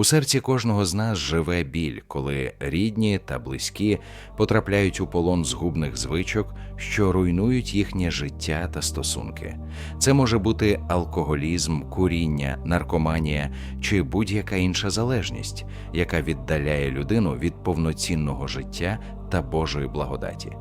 У серці кожного з нас живе біль, коли рідні та близькі потрапляють у полон згубних звичок, що руйнують їхнє життя та стосунки. Це може бути алкоголізм, куріння, наркоманія чи будь-яка інша залежність, яка віддаляє людину від повноцінного життя та Божої благодаті.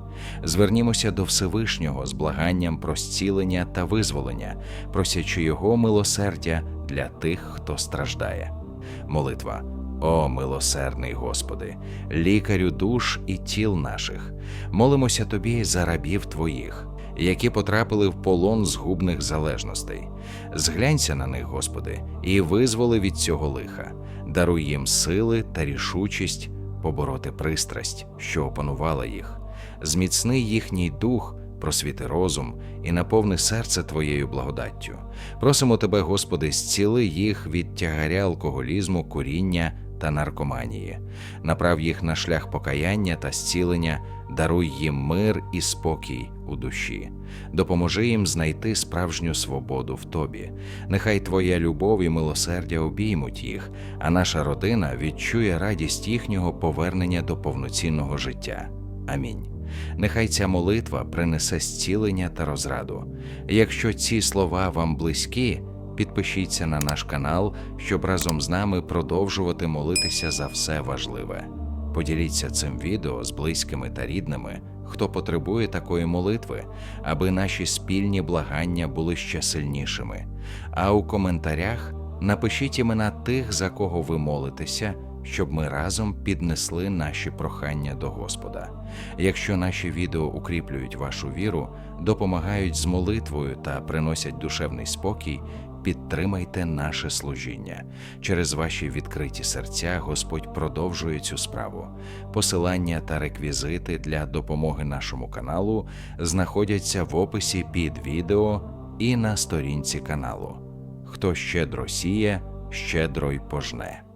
Звернімося до Всевишнього з благанням про зцілення та визволення, просячи Його милосердя для тих, хто страждає. Молитва. О, милосердний Господи, лікарю душ і тіл наших, молимося Тобі за рабів Твоїх, які потрапили в полон згубних залежностей. Зглянься на них, Господи, і визволи від цього лиха, даруй їм сили та рішучість побороти пристрасть, що опанувала їх, зміцни їхній дух, просвіти розум і наповни серце Твоєю благодаттю. Просимо Тебе, Господи, зціли їх від тягаря алкоголізму, куріння та наркоманії, направ їх на шлях покаяння та зцілення, даруй їм мир і спокій у душі, допоможи їм знайти справжню свободу в Тобі. Нехай Твоя любов і милосердя обіймуть їх, а наша родина відчує радість їхнього повернення до повноцінного життя. Амінь. Нехай ця молитва принесе зцілення та розраду. Якщо ці слова вам близькі, підпишіться на наш канал, щоб разом з нами продовжувати молитися за все важливе. Поділіться цим відео з близькими та рідними, хто потребує такої молитви, аби наші спільні благання були ще сильнішими. А у коментарях напишіть імена тих, за кого ви молитеся, щоб ми разом піднесли наші прохання до Господа. Якщо наші відео укріплюють вашу віру, допомагають з молитвою та приносять душевний спокій, підтримайте наше служіння. Через ваші відкриті серця Господь продовжує цю справу. Посилання та реквізити для допомоги нашому каналу знаходяться в описі під відео і на сторінці каналу. Хто щедро сіє, щедро й пожне.